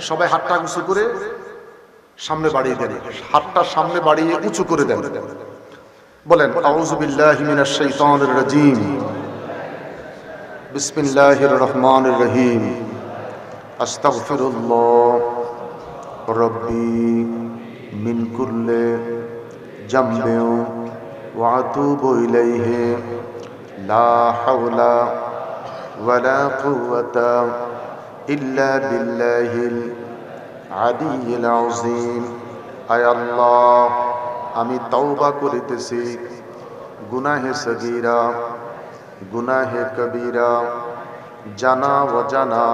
সবাই হাতটা উঁচু করে সামনে বাড়িয়ে দেন। হাতটা সামনে বাড়িয়ে উঁচু করে দেন। বলেন রাজিম। বিসমিল্লাহির রহমানির রহিম। আস্তাগফিরুল্লাহ রব্বি মিন কুল্লি জামবিন ওয়া আতুবু ইলাইহি। লা হাওলা ওয়ালা কুওয়াতা ইল্লা বিল্লাহিল আলিয়্যিল আযীম আয় আল্লাহ, আমি তওবা করিতেছি। গুনাহে সগীরা, গুনাহে কবিরা, জানা অজানা,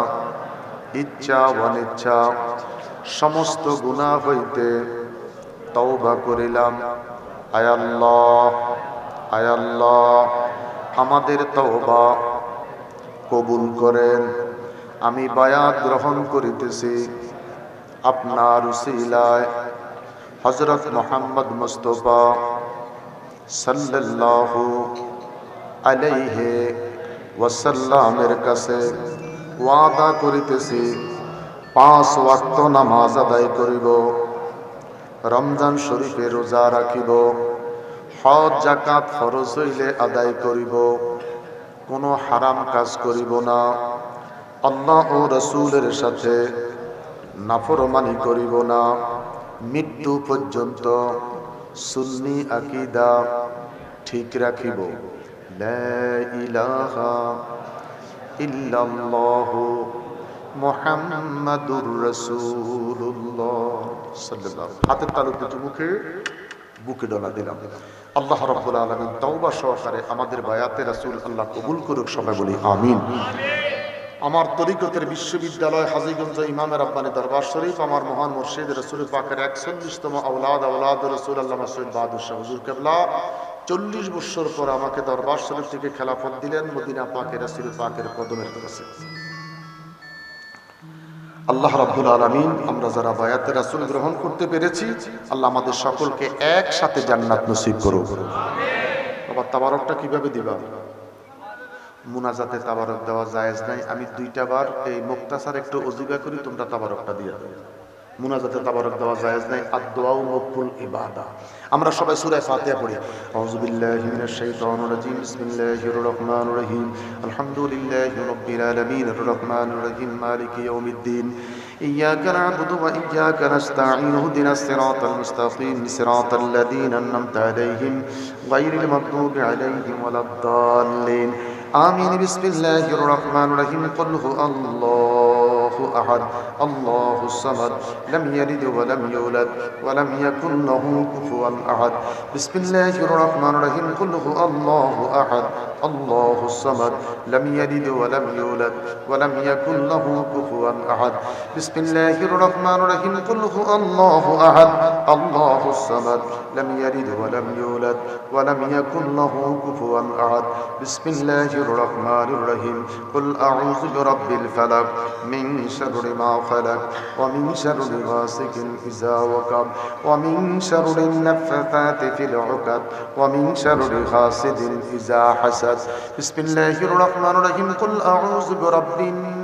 ইচ্ছা অনিচ্ছা, সমস্ত গুনাহ হইতে তওবা করিলাম। আয় আল্লাহ আয় আল্লাহ, আমাদের তওবা কবুল করেন। আমি বায়াত গ্রহণ করিতেছি আপনার উসিলায়। হজরত মোহাম্মদ মুস্তফা সাল্লাল্লাহু আলাইহে ওয়াসাল্লামের কাছে ওয়াদা করিতেছি, পাঁচ ওয়াক্ত নামাজ আদায় করিব, রমজান শরীফে রোজা রাখিব, হজ জাকাত ফরজ হইলে আদায় করিব, কোনো হারাম কাজ করিব না। আল্লাহ ও রসুলের সাথে নাফরমানি করিব না। মৃত্যু পর্যন্ত সুন্নি আকিদা ঠিক রাখিব। মুহাম্মাদুর সাল্লাল্লাহু হাতের তালু দুটো মুখে, বুকে ডলা দিলাম। আল্লাহ রাব্বুল আলামিন তওবা সহকারে আমাদের বায়াতে রাসূল আল্লাহ কবুল করুক, সবাই বলি আমিন। আমার তরিকতের বিশ্ববিদ্যালয় হাজিগঞ্জ ইমামের আব্বানি দরবার শরীফ, আমার মহান মুর্শিদ রসুল পাকের একচল্লিশতম আউলাদ আউলাদ রসুল আল্লাহ সৈয়দ বাহাদুর শাহ হুজুর কেবলা। চল্লিশ বৎসর পর আমাকে দরবার শরীফ থেকে খেলাফত দিলেন, মদিনা পাকের রসুল পাকের কদমের কাছে। আল্লাহ রাব্বুল আলামিন, আমরা যারা বায়াতে রাসূল গ্রহণ করতে পেরেছি, আল্লাহ আমাদের সকলকে একসাথে জান্নাত নসিব করুক। বাবা তাবারকটা কীভাবে দিবা? মুনাজাতে তাবারক দেওয়া জায়েজ নাই আমি দুইটা বার এই মুক্তাসার একটু অজুগা করি তোমরা তাবারকটা দিয়ে দাও মুনাজাতে তাবারক দেওয়া জায়েজ নাই আর দোয়াও মকবুল ইবাদা আমরা সবাই সূরা ফাতিহা পড়ি আউযু বিল্লাহি মিনাশ শাইতানির রাজিম বিসমিল্লাহির রহমানির রহিম আলহামদুলিল্লাহি রাব্বিল আলামিন আর রহমানির রহিম মালিকি ইয়াউমিদ্দিন إياك نعبد وإياك نستعين اهدنا الصراط المستقيم صراط الذين أنعمت عليهم غير المغضوب عليهم ولا الضالين আমিন, বিসমিল্লাহির রহমানির রহিম। কুল হু আল্লাহু আহাদ, আল্লাহু সামাদ, লাম ইয়ালিদ ওয়া লাম ইউলাদ, ওয়া লাম ইয়াকুল লাহু কুফুয়ান আহাদ। বিসমিল্লাহির রহমানির রহিম। কুল হু আল্লাহু আহাদ الله الصمد لم يلد ولم يولد ولم يكن له كفوا أحد. بسم الله الرحمن الرحيم قل هو الله أحد. الله الصمد لم يلد ولم يولد ولم يكن له كفوا أحد. بسم الله الرحمن الرحيم قل أعوذ برب الفلق من شر ما خلق ومن شر غاسق إذا وقب ومن شر النفثات في العقد ومن شر حاسد إذا حسد. بسم الله الرحمن الرحيم. قل أعوذ برب الناس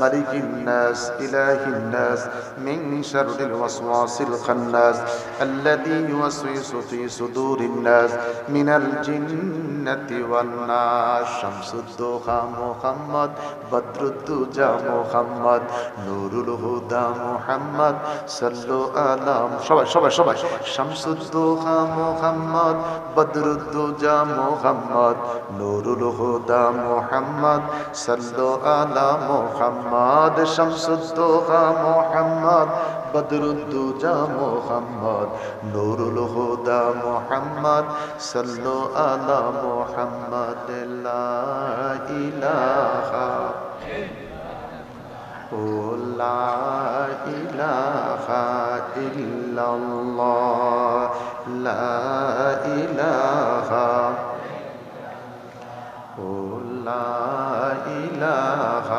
ملك الناس إله الناس من شر الوسواس الخناس الذي يوسوس في صدور الناس من الجنة والناس شمس الدوحة محمد بدر الدجى محمد نور الهدى محمد صلوا على সবাই সবাই সবাই شمس الدوحة محمد بدر الدجى محمد نور الهدى محمد صلوا على মোহাম্মদ, শামসুদ্দোহা মোহাম্মদ, বদরুদ্দুজা মোহাম্মদ, নুরুল হুদা মোহাম্মদ, সল্লু আলা মোহাম্মদ, লা ইলাহা ও লা ইলাহা ইল্লাল্লাহ, লা ইলাহা ও إله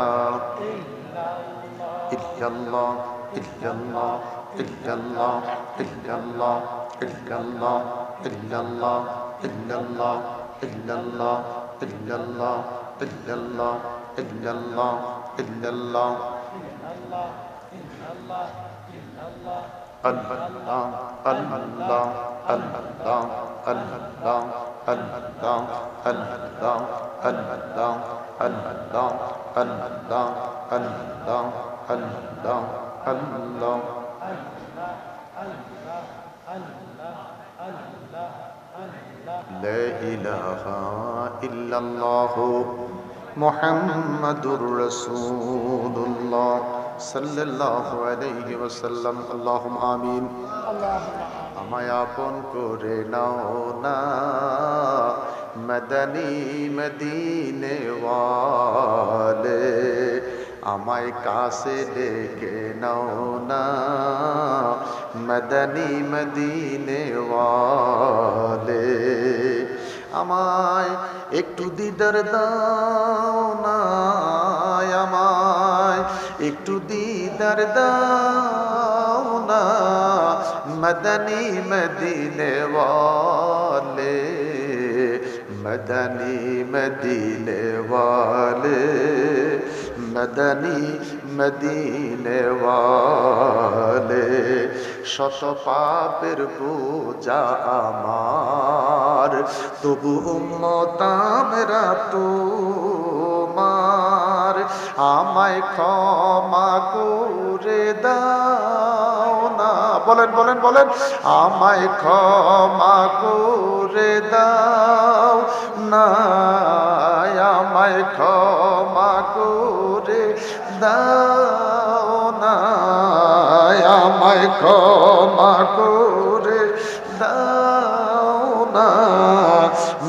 إلا الله إلا الله إلا الله إلا الله إلا الله إلا الله إلا الله إلا الله إلا الله إلا الله إلا الله إلا الله Allah, Allah, Allah, Allah, Allah, Allah, اللہ اللہ اللہ اللہ اللہ اللہ لا الہ الا اللہ محمد الرسول اللہ صلی اللہ علیہ وسلم اللہم آمین ہمایا پون کو ریناؤنا মদনী মদিনে ওয়ালে, আমায় কাছে ডেকে নাও না। মদনী মদিনে ওয়ালে, আমায় একটু দিদার দাও না। আমায় একটু দিদার দাও না। মদনী মদিনে ওয়ালে মদনী মদিনে ওয়ালে মদনী মদিনে ওয়ালে শত পাপের পূজা আমার তবু উম্মতামেরা তোমার আমায় ক্ষমা করে না বলেন বলেন বলেন, আমায় ক্ষমা করে দাও। না আমায় ক্ষমা করে দাও। না আমায় ক্ষমা করে দাও না।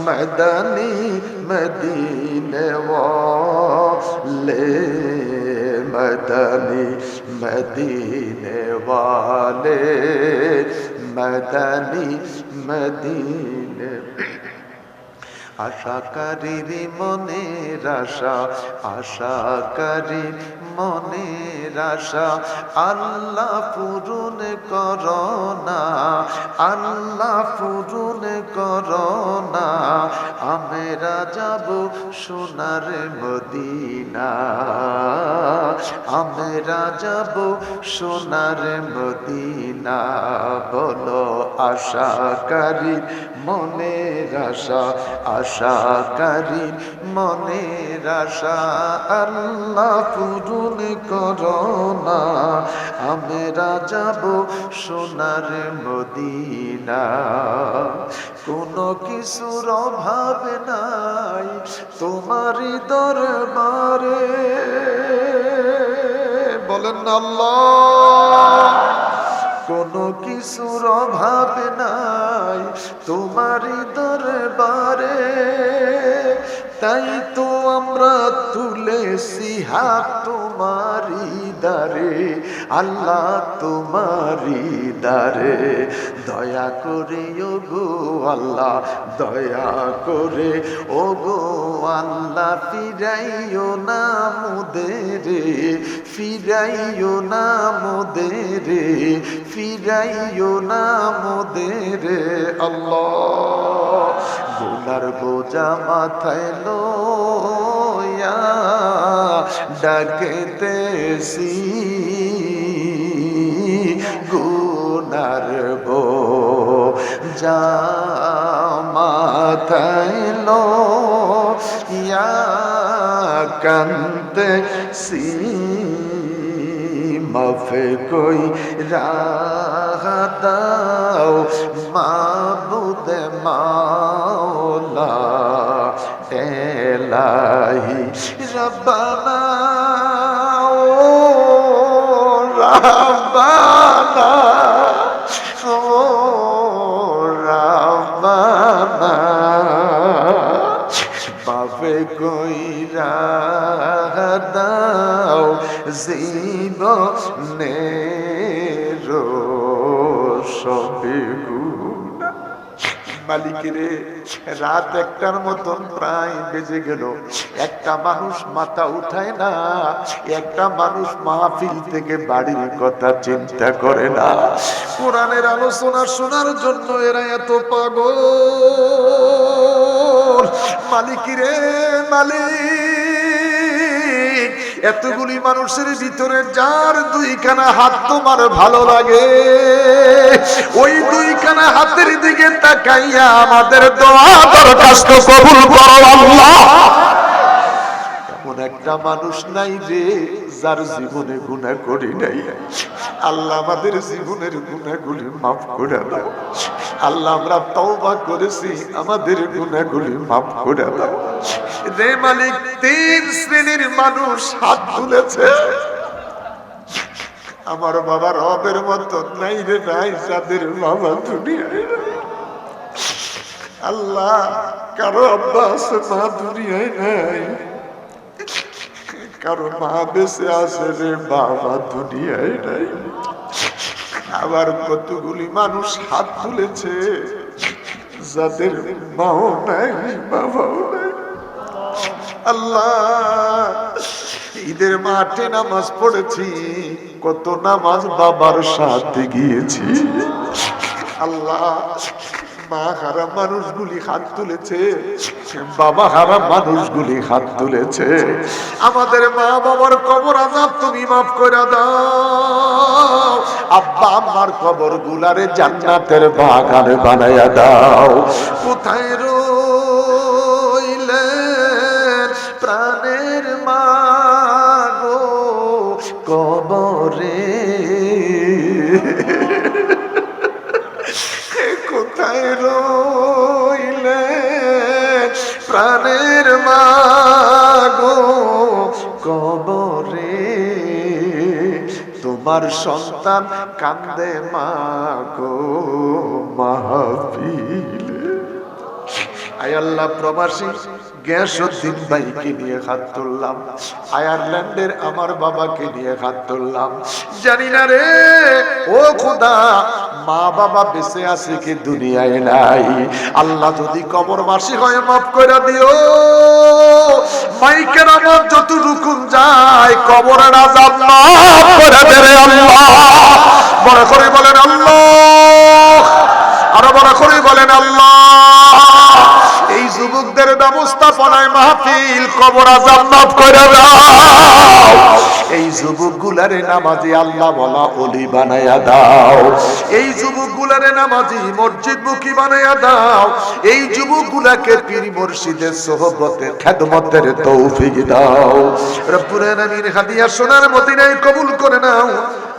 মদনী মদিনে ওয়ালে, মদনী মদিনে वाले मदनी मदी আশাকারীর মনের আশা আশাকারী মনের আশা, আল্লাহ পূরণ করোনা আল্লাহ পূরণ করোনা আমরা যাব সোনার মদিনা আমরা যাব সোনার মদিনা, বলো আশাকারী মনের আশা আশাকারী মনের আশা। আল্লাহ পূরণ করোনা আমরা যাব সোনার মদিনা। কোনো কিছুর অভাব নাই তোমারই দরবারে। বলেন আল্লাহ। কোনো কিছুর অভাব নাই তোমারই দরবারে। তাই তো আমরা তুলেছি হাত তোমারি দারে, আল্লাহ তোমারি দারে। দয়া করে ও গো আল্লাহ, দয়া করে ও গো আল্লাহ, ফিরাইও না মুদেরে, ফিরাইও না মুদেরে, ফিরাইও না মোদেরে, আল্লাহ। গুনার বোঝা মাথায় লয়া ডাকতেছি। গুনার বোঝা মাথায় লয়া কান্তেছি মাফে কই রাগাদাও মাবুদ মাওলা এলাহি রব্বানা ও রব্বানা ও রব্বানা বাপে কইরা দাও জীবনে গুণা রাত একটার মতন প্রায় বেজে গেল। একটা মানুষ মাথা উঠায় না, একটা মানুষ মাহফিল থেকে বাড়ির কথা চিন্তা করে না। কোরআনের আলোচনা শোনার জন্য এরা এত পাগল। মালিকিরে মালিক এতগুলি মানুষের ভিতরে যার দুইখানা হাত তোমার ভালো লাগে, ওই দুইখানা হাতের দিকে তাকাইয়া আমাদের দোয়া দরখাস্ত কবুল করো আল্লাহ। এমন একটা মানুষ নাই যে যার জীবনে গুণা করি নাই। আল্লাহ আমাদের জীবনের গুণাগুলি মাফ করে দাও। আল্লাহ আমরা তওবা করেছি, আমাদের গুণাগুলি মাফ করে দাও। রে মালিক তিন শ্রেণির মানুষ হাত তুলেছে। আমার বাবার রবের মতো নাই রে নাই যাদের বাবা দুনিয়ায়। আল্লাহ, কারও আব্বা মা দুনিয়ায় নাই। কারও মা বেঁচে আছে রে বাবা, দুনিয়ায় নাই। আবার কতগুলি মানুষ হাত তুলেছে, যাদের মাও নাই, বাবাও নাই। আল্লাহ, ঈদের মাঠে নামাজ পড়েছি, কত নামাজ বাবার সাথে গিয়েছি। আল্লাহ মা হারা মানুষগুলি হাত তুলেছে, বাবা হারা মানুষগুলি হাত তুলেছে। আমাদের মা বাবার কবর আজাব তুমি মাফ করে দাও। আব্বা আম্মার কবর গুলারে জান্নাতের বাগান বানায়া দাও। কোথায় রইলেন প্রাণের মা গো কবরে? কোথায় রইলে প্রাণের মাগো কবরে। তোমার সন্তান কান্দে মাগো মাহফিলে। আয় আল্লাহ প্রবাসী গ্যাসুদ্দিন ভাইকে নিয়ে হাত তুললাম। আয়ারল্যান্ডের আমার বাবাকে নিয়ে হাত তুললাম। জানি না রে, ও খোদা, মা বাবা বেঁচে আছে কি দুনিয়ায় নাই? আল্লাহ যদি কবরবাসী হয়ে মাফ করে দিও। মাইকের আমার যত রুকুন যায়, কবরের আজাব মাফ করে দেবে আল্লাহ। বড় করে বলেন আল্লাহ। আরও বড় করে বলেন আল্লাহ। এই যুবকদের ব্যবস্থাপনায় মাহফিল, কবর আজাব করে এই যুবক গুলারে নামাজি আল্লাহ বলা অলি বানায়া দাও। এই যুবক গুলারে নামাজি মসজিদ মুখী বানায়া দাও। এই যুবক গুলাকে পীর মুর্শিদের সোহবতে খেদমতের তৌফিক দাও। রব্বুল আলামিন হাদিয়া সোনার মদিনায় কবুল করে নাও।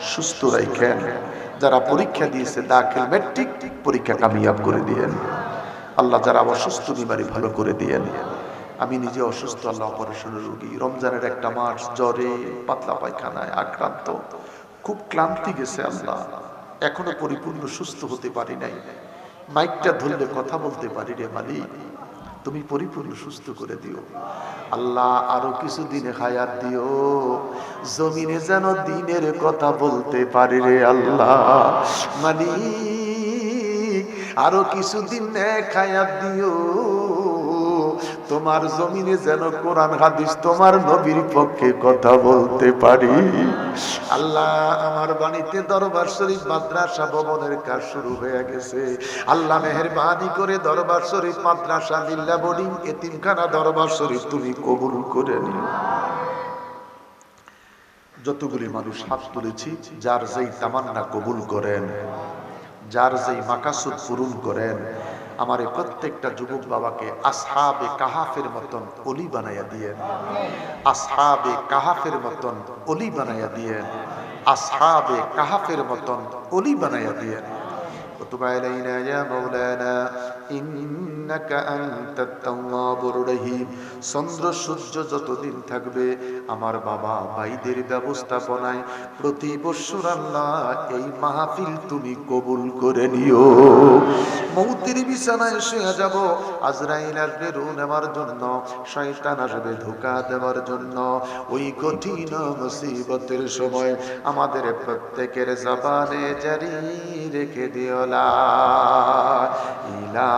সুস্থ রাখেন যারা পরীক্ষা দিয়েছে, দাখিল মেট্রিক পরীক্ষা কামিয়াব করে দিয়েন। আল্লাহ যারা অসুস্থ বিমারি ভালো করে দিয়েন। আমি নিজে অসুস্থ, আল্লাহ অপারেশনের রোগী। রমজানের একটা মাস জ্বরে, পাতলা পায়খানায় আক্রান্ত। খুব ক্লান্তি গেছে আল্লাহ। এখনও পরিপূর্ণ সুস্থ হতে পারি নাই। মাইকটা ধরলে কথা বলতে পারি রে মালিক। তুমি পরিপূর্ণ সুস্থ করে দিও। আল্লাহ আরও কিছুদিন হায়াত দিও। জমিনে যেন দিনের কথা বলতে পারে রে আল্লাহ। মানি আরও কিছুদিন খায়াত দিও। তোমার জমিনে যেন কোরআন হাদিস তোমার নবীর পক্ষে কথা বলতে পারি। আল্লাহ, আমার বাণীতে দরবার শরীফ মাদ্রাসা ভবনের কাজ শুরু হয়ে গেছে। আল্লাহ মেহরবানি করে দরবার শরীফ, মাদ্রাসা লিল্লা বোর্ডিং, এতিমখানা দরবার শরীফ তুমি কবুল করে নিও। যতগুলি মানুষ হাত তুলেছি, যার যেই তামান্না কবুল করেন, যার যেই মাকাসুদ পূরণ করেন আমার এই প্রত্যেকটা যুবক বাবাকে আসহাবে কাহাফের মতন অলি বানাইয়া দিয়ে আসহাবে কাহাফের মতন অলি বানাইয়া দিয়ে আসহাবে কাহাফের মতন অলি বানাইয়া দিয়ে কুতুবাইলাইনা ইয়া মাওলানা ইন্নাকা তাওয়াবুর রহিম। চন্দ্র সূর্য যতদিন থাকবে, আমার বাবা ভাইদের ব্যবস্থাপনায় প্রতি বছর আল্লাহ এই মাহফিল তুমি কবুল করে নিও। মৌতির বিছানায় শুয়ে যাব, আজরাইল আসবে রু নেওয়ার জন্য, শয়তান আসবে ধোকা দেওয়ার জন্য। ওই কঠিন মুসিবতের সময় আমাদের প্রত্যেকের জবানে জারি রেখে দিওলা ইলা